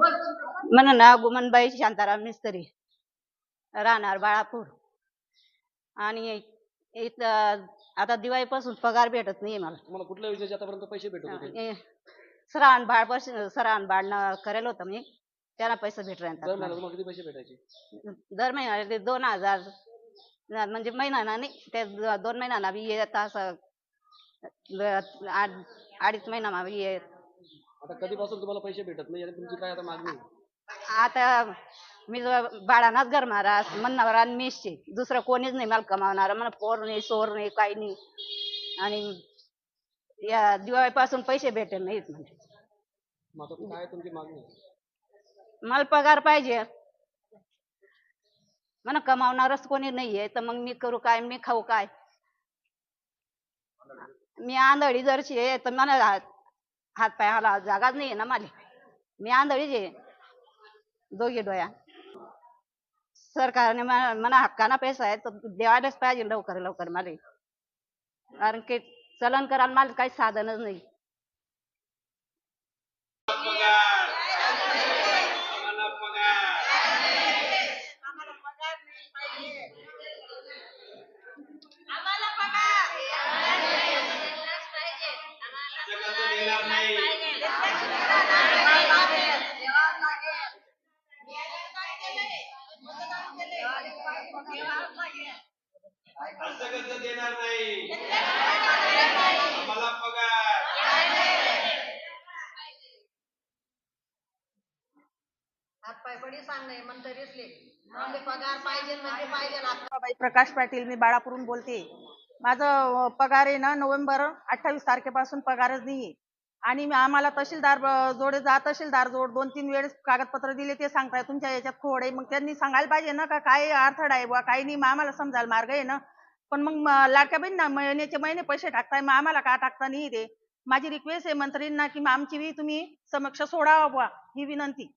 म्हणून ना गुमनबाई शांताराम मिस्त्री राहणार बाळापूर. आणि इथं आता दिवाळीपासून पगार भेटत नाही मला. तुम्हाला कुठल्या योजनेचे आतापर्यंत पैसे भेटत होते? सरान बाळपासून सरान बाळनं करेल होतं मी. त्यांना पैसे भेट दर महिन्याला तुम्हाला किती पैसे भेटायचे? दर महिन्याला ते दोन हजार न- म्हणजे महिना नाही ते द- दोन महिन्याला बी येत असं अडीच महिना बी येत. आता कधीपासून तुम्हाला पैसे भेटत नाही आणि तुमची काय आता मागणी आहे? आता मी ज- बाळानाच घर मारा म्हणणार आणि मीचे दुसरं कोणीच नाही मला कमावणार. मला पोर नाही सोर नाही काही नाही. आणि या दिवाळीपासून पैसे भेटत नाहीत म्हणजे मग आता काय तुमची मागणी आहे? मला पगार पाहिजे. मला कमावणारच कोणी नाहीये. तर मग मी करू काय? मी खाऊ काय? मी आंधळी जरशी आहे तर मला हात पाय हाला जागाच नाही ना मला मी आंधळीच आहे. दोघी डोळ्या. सरकारने मला मला हक्काना पैसा आहे तर द्यायलाच पाहिजे लवकर लवकर मला कारण की चलन करायला मला काही साधनच नाही. असं कसं देणार नाही आम्हाला पगार पाहिजे पाहिजे ना बाई प्रकाश पाटील मी बाळापूरून बोलते. माझं पगार आहे ना नोव्हेंबर अठ्ठावीस तारखेपासून पगारच नाही आणि आम्हाला तहसीलदार जोडे जा तहसीलदार जोड दोन तीन वेळेस कागदपत्र दिले ते सांगताय तुमच्या याच्यात खोड आहे. मग त्यांनी सांगायला पाहिजे ना का काय अडथळा आहे बुवा काही नाही मग आम्हाला समजायला मार्ग आहे ना. पण मग लाडक्या बहीण ना महिन्याचे महिने पैसे टाकताय मग आम्हाला का टाकता नाही ते? माझी रिक्वेस्ट आहे मंत्रींना की मग आमची बी तुम्ही समक्ष सोडावा बुवा ही विनंती.